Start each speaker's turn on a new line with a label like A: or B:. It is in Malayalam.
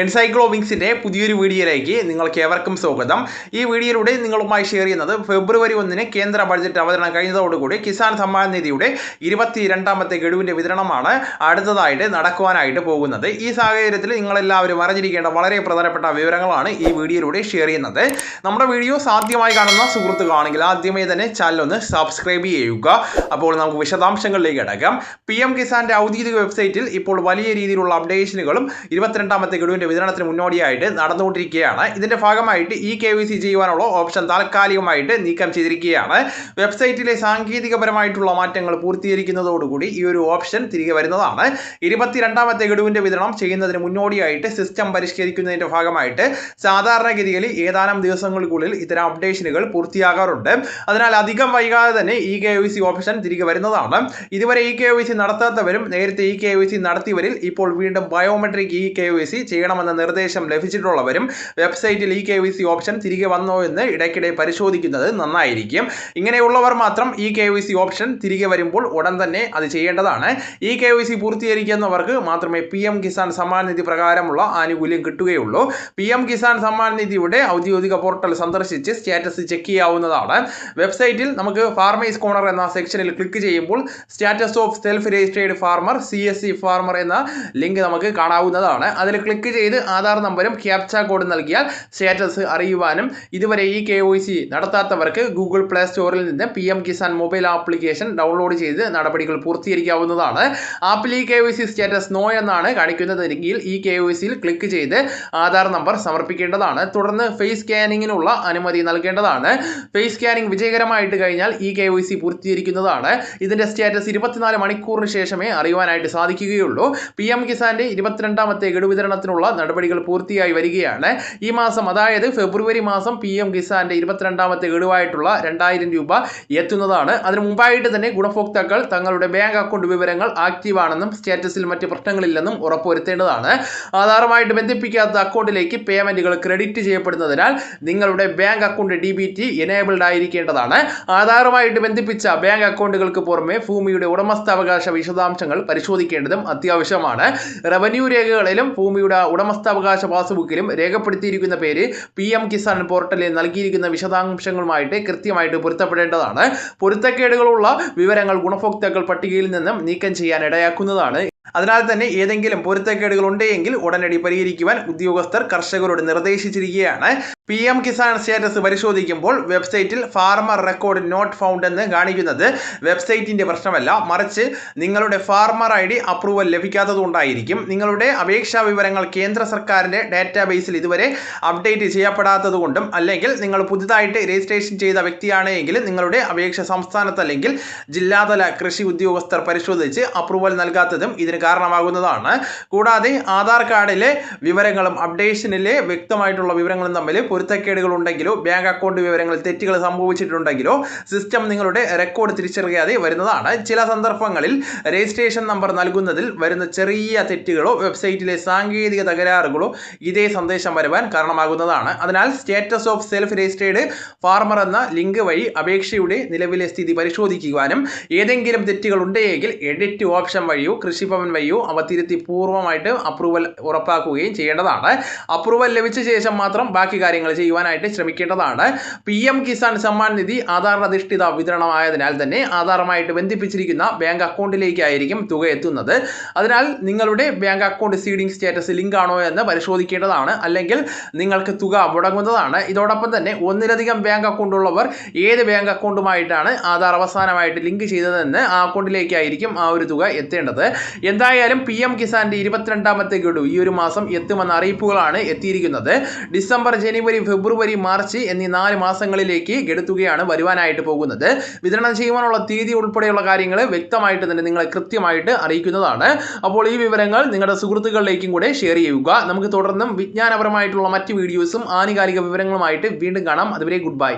A: എൻസൈക്ലോവിങ്സിന്റെ പുതിയൊരു വീഡിയോയിലേക്ക് നിങ്ങൾക്ക് ഏവർക്കും സ്വാഗതം. ഈ വീഡിയോയിലൂടെ നിങ്ങളുമായി ഷെയർ ചെയ്യുന്നത് ഫെബ്രുവരി ഒന്നിന് കേന്ദ്ര ബഡ്ജറ്റ് അവതരണം കഴിഞ്ഞതോടുകൂടി കിസാൻ സമ്മാൻ നിധിയുടെ ഇരുപത്തി രണ്ടാമത്തെ ഗഡുവിന്റെ വിതരണമാണ് അടുത്തതായിട്ട് നടക്കുവാനായിട്ട് പോകുന്നത്. ഈ സാഹചര്യത്തിൽ നിങ്ങളെല്ലാവരും അറിഞ്ഞിരിക്കേണ്ട വളരെ പ്രധാനപ്പെട്ട വിവരങ്ങളാണ് ഈ വീഡിയോയിലൂടെ ഷെയർ ചെയ്യുന്നത്. നമ്മുടെ വീഡിയോ സാധ്യമായി കാണുന്ന സുഹൃത്തുക്കളാണെങ്കിൽ ആദ്യമേ തന്നെ ചാനൽ ഒന്ന് സബ്സ്ക്രൈബ് ചെയ്യുക. അപ്പോൾ നമുക്ക് വിശദാംശങ്ങളിലേക്ക് കിടക്കാം പി എം കിസാന്റെ ഔദ്യോഗിക വെബ്സൈറ്റിൽ ഇപ്പോൾ വലിയ രീതിയിലുള്ള അപ്ഡേഷനുകളും ഇരുപത്തിരണ്ടാമത്തെ ഗഡുവിന്റെ വിതരണത്തിന് മുന്നോടിയായിട്ട് നടന്നുകൊണ്ടിരിക്കുകയാണ്. ഇതിന്റെ ഭാഗമായിട്ട് ഇ കെ വി സി ചെയ്യുവാനുള്ള ഓപ്ഷൻ താൽക്കാലികമായിട്ട് നീക്കം ചെയ്തിരിക്കുകയാണ്. വെബ്സൈറ്റിലെ സാങ്കേതികപരമായിട്ടുള്ള മാറ്റങ്ങൾ പൂർത്തീകരിക്കുന്നതോടുകൂടി ഈ ഒരു ഓപ്ഷൻ തിരികെ വരുന്നതാണ്. ഇരുപത്തിരണ്ടാമത്തെ ഗഡുവിന്റെ വിതരണം ചെയ്യുന്നതിന് മുന്നോടിയായിട്ട് സിസ്റ്റം പരിഷ്കരിക്കുന്നതിന്റെ ഭാഗമായിട്ട് സാധാരണഗതിയിൽ ഏതാനും ദിവസങ്ങൾക്കുള്ളിൽ ഇത്തരം അപ്ഡേഷനുകൾ പൂർത്തിയാകാറുണ്ട്. അതിനാൽ അധികം വൈകാതെ തന്നെ e K Y C option തിരികെ വരുന്നതാണ്. ഇതുവരെ ഇ കെ വി സി നടത്താത്തവരും നേരത്തെ ഇ കെ വി സി നടത്തിയവരിൽ ഇപ്പോൾ വീണ്ടും biometric e K Y C ചെയ്യണമെന്ന നിർദ്ദേശം ലഭിച്ചിട്ടുള്ളവരും വെബ്സൈറ്റിൽ e K Y C option തിരികെ വന്നോ എന്ന് ഇടയ്ക്കിടെ പരിശോധിക്കുന്നത് നന്നായിരിക്കും. ഇങ്ങനെയുള്ളവർ മാത്രം e K Y C option തിരികെ വരുമ്പോൾ ഉടൻ തന്നെ അത് ചെയ്യേണ്ടതാണ്. ഇ കെ വി സി പൂർത്തീകരിക്കുന്നവർക്ക് മാത്രമേ പി എം കിസാൻ സമ്മാൻ നിധി പ്രകാരമുള്ള ആനുകൂല്യം കിട്ടുകയുള്ളൂ. പി എം കിസാൻ സമ്മാൻ നിധിയുടെ ഔദ്യോഗിക പോർട്ടൽ സന്ദർശിച്ച് സ്റ്റാറ്റസ് ചെക്ക് ചെയ്യാവുന്നതാണ്. വെബ്സൈറ്റിൽ നമുക്ക് ഫാർമേഴ്സ് കോർണർ എന്ന സെക്ഷനിൽ ക്ലിക്ക് ചെയ്യുമ്പോൾ status of self registered farmer C S C farmer എന്ന ലിങ്ക് നമുക്ക് കാണാവുന്നതാണ്. അതിൽ ക്ലിക്ക് ചെയ്ത് ആധാർ നമ്പരും ക്യാപ്ച കോഡ് നൽകിയാൽ സ്റ്റാറ്റസ് അറിയുവാനും ഇതുവരെ ഈ കെ നടത്താത്തവർക്ക് ഗൂഗിൾ പ്ലേ സ്റ്റോറിൽ നിന്ന് P Kisan mobile application download ചെയ്ത് നടപടികൾ പൂർത്തീകരിക്കാവുന്നതാണ്. ആപ്പിൽ ഈ കെ സ്റ്റാറ്റസ് നോ എന്നാണ് കാണിക്കുന്നതെങ്കിൽ ഈ കെ ക്ലിക്ക് ചെയ്ത് ആധാർ നമ്പർ സമർപ്പിക്കേണ്ടതാണ്. തുടർന്ന് ഫേസ് സ്കാനിങ്ങിനുള്ള അനുമതി നൽകേണ്ടതാണ്. ഫേസ് സ്കാനിങ് വിജയകരമായിട്ട് കഴിഞ്ഞാൽ ഈ കെ ഒ സി പൂർത്തീകരിക്കുന്നതാണ്. ഇതിന്റെ സ്റ്റാറ്റസ് ഇരുപത്തിനാല് മണിക്കൂറിന് ശേഷമേ അറിയുവാനായിട്ട് സാധിക്കുകയുള്ളൂ. പി എം കിസാന്റെ ഇരുപത്തിരണ്ടാമത്തെ ഗഡു വിതരണത്തിനുള്ള നടപടികൾ പൂർത്തിയായി വരികയാണ്. ഈ മാസം അതായത് ഫെബ്രുവരി മാസം പി എം കിസാന്റെ ഇരുപത്തിരണ്ടാമത്തെ ഗഡുവായിട്ടുള്ള രണ്ടായിരം രൂപ എത്തുന്നതാണ്. അതിനു മുമ്പായിട്ട് തന്നെ ഗുണഭോക്താക്കൾ തങ്ങളുടെ ബാങ്ക് അക്കൗണ്ട് വിവരങ്ങൾ ആക്റ്റീവാണെന്നും സ്റ്റാറ്റസിൽ മറ്റ് പ്രശ്നങ്ങളില്ലെന്നും ഉറപ്പുവരുത്തേണ്ടതാണ്. ആധാറുമായിട്ട് ബന്ധിപ്പിക്കാത്ത അക്കൗണ്ടിലേക്ക് പേയ്മെന്റുകൾ ക്രെഡിറ്റ് ചെയ്യപ്പെടുന്നതിനാൽ നിങ്ങളുടെ bank account D B T enabled ആയിരിക്കേണ്ടതാണ്. ആധാറുമായിട്ട് ബന്ധിപ്പിച്ച ബാങ്ക് അക്കൗണ്ടുകൾക്ക് പുറമെ ഭൂമിയുടെ ഉടമസ്ഥാവകാശ വിശദാംശങ്ങൾ പരിശോധിക്കേണ്ടതും അത്യാവശ്യമാണ്. റവന്യൂ രേഖകളിലും ഭൂമിയുടെ ഉടമസ്ഥാവകാശ പാസ്ബുക്കിലും രേഖപ്പെടുത്തിയിരിക്കുന്ന പേര് പി എം കിസാൻ പോർട്ടലിൽ നൽകിയിരിക്കുന്ന വിശദാംശങ്ങളുമായിട്ട് കൃത്യമായിട്ട് പൊരുത്തപ്പെടേണ്ടതാണ്. പൊരുത്തക്കേടുകളുള്ള വിവരങ്ങൾ ഗുണഭോക്താക്കൾ പട്ടികയിൽ നിന്നും നീക്കം ചെയ്യാൻ ഇടയാക്കുന്നതാണ് അതിനാൽ തന്നെ ഏതെങ്കിലും പൊരുത്തക്കേടുകൾ ഉണ്ടെങ്കിൽ ഉടനടി പരിഹരിക്കുവാൻ ഉദ്യോഗസ്ഥർ കർഷകരോട് നിർദ്ദേശിച്ചിരിക്കുകയാണ്. പി എം കിസാൻ സ്റ്റാറ്റസ് പരിശോധിക്കുമ്പോൾ വെബ്സൈറ്റിൽ ഫാർമർ റെക്കോർഡ് നോട്ട് ഫൗണ്ട് എന്ന് കാണിക്കുന്നത് വെബ്സൈറ്റിന്റെ പ്രശ്നമല്ല. മറിച്ച് നിങ്ങളുടെ ഫാർമർ ഐ ഡി അപ്രൂവൽ ലഭിക്കാത്തതുകൊണ്ടായിരിക്കും നിങ്ങളുടെ അപേക്ഷാ വിവരങ്ങൾ കേന്ദ്ര സർക്കാരിന്റെ ഡാറ്റാബേസിൽ ഇതുവരെ അപ്ഡേറ്റ് ചെയ്യപ്പെടാത്തതുകൊണ്ടും അല്ലെങ്കിൽ നിങ്ങൾ പുതുതായിട്ട് രജിസ്ട്രേഷൻ ചെയ്ത വ്യക്തിയാണെങ്കിൽ നിങ്ങളുടെ അപേക്ഷ സംസ്ഥാനത്ത് അല്ലെങ്കിൽ ജില്ലാതല കൃഷി ഉദ്യോഗസ്ഥർ പരിശോധിച്ച് അപ്രൂവൽ നൽകാത്തതും ഇതിന് കാരണമാകുന്നതാണ്. കൂടാതെ ആധാർ കാർഡിലെ വിവരങ്ങളും അപ്ഡേഷനിലെ വ്യക്തമായിട്ടുള്ള വിവരങ്ങളും തമ്മിൽ പൊരുത്തക്കേടുകൾ ഉണ്ടെങ്കിലോ ബാങ്ക് അക്കൗണ്ട് വിവരങ്ങളിൽ തെറ്റുകൾ സംഭവിച്ചിട്ടുണ്ടെങ്കിലോ സിസ്റ്റം നിങ്ങളുടെ റെക്കോർഡ് തിരിച്ചറിയാതെ വരുന്നതാണ്. ചില സന്ദർഭങ്ങളിൽ രജിസ്ട്രേഷൻ നമ്പർ നൽകുന്നതിൽ വരുന്ന ചെറിയ തെറ്റുകളോ വെബ്സൈറ്റിലെ സാങ്കേതിക തകരാറുകളോ ഇതേ സന്ദേശം വരുവാൻ കാരണമാകുന്നതാണ്. അതിനാൽ status of self registered farmer എന്ന ലിങ്ക് വഴി അപേക്ഷയുടെ നിലവിലെ സ്ഥിതി പരിശോധിക്കുവാനും ഏതെങ്കിലും തെറ്റുകൾ ഉണ്ടെങ്കിൽ എഡിറ്റ് ഓപ്ഷൻ വഴിയോ കൃഷിഭവൻ വഴിയോ അവ തിരുത്തി പൂർവമായിട്ട് അപ്രൂവൽ ഉറപ്പാക്കുകയും ചെയ്യേണ്ടതാണ്. അപ്രൂവൽ ലഭിച്ച ശേഷം മാത്രം ബാക്കി കാര്യങ്ങൾ ചെയ്യുവാനായിട്ട് ശ്രമിക്കേണ്ടതാണ്. പി എം കിസാൻ സമ്മാൻ നിധി ആധാർ അധിഷ്ഠിത വിതരണമായതിനാൽ തന്നെ ആധാറുമായിട്ട് ബന്ധിപ്പിച്ചിരിക്കുന്ന ബാങ്ക് അക്കൗണ്ടിലേക്കായിരിക്കും തുക എത്തുന്നത്. അതിനാൽ നിങ്ങളുടെ bank account seeding status link ആണോ എന്ന് പരിശോധിക്കേണ്ടതാണ്. അല്ലെങ്കിൽ നിങ്ങൾക്ക് തുക മുടങ്ങുന്നതാണ് ഇതോടൊപ്പം തന്നെ ഒന്നിലധികം ബാങ്ക് അക്കൗണ്ട് ഉള്ളവർ ഏത് ബാങ്ക് അക്കൗണ്ടുമായിട്ടാണ് ആധാർ അവസാനമായിട്ട് ലിങ്ക് ചെയ്തതെന്ന് ആ അക്കൗണ്ടിലേക്കായിരിക്കും ആ ഒരു തുക എത്തേണ്ടത്. എന്തായാലും പി എം കിസാന്റെ ഇരുപത്തിരണ്ടാമത്തെ ഗഡു ഈ ഒരു മാസം എത്തുമെന്ന അറിയിപ്പുകളാണ് എത്തിയിരിക്കുന്നത്. ഡിസംബർ ജനുവരി ഫെബ്രുവരി മാർച്ച് എന്നീ നാല് മാസങ്ങളിലേക്ക് ഗഡുത്തുകയാണ് വരുവാനായിട്ട് പോകുന്നത്. വിതരണം ചെയ്യുവാനുള്ള തീയതി ഉൾപ്പെടെയുള്ള കാര്യങ്ങൾ വ്യക്തമായിട്ട് തന്നെ നിങ്ങളെ കൃത്യമായിട്ട് അറിയിക്കുന്നതാണ്. അപ്പോൾ ഈ വിവരങ്ങൾ നിങ്ങളുടെ സുഹൃത്തുക്കളിലേക്കും കൂടെ ഷെയർ ചെയ്യുക. നമുക്ക് തുടർന്നും വിജ്ഞാനപരമായിട്ടുള്ള മറ്റ് വീഡിയോസും ആനുകാലിക വിവരങ്ങളുമായിട്ട് വീണ്ടും കാണാം. അതുവരെ ഗുഡ് ബൈ.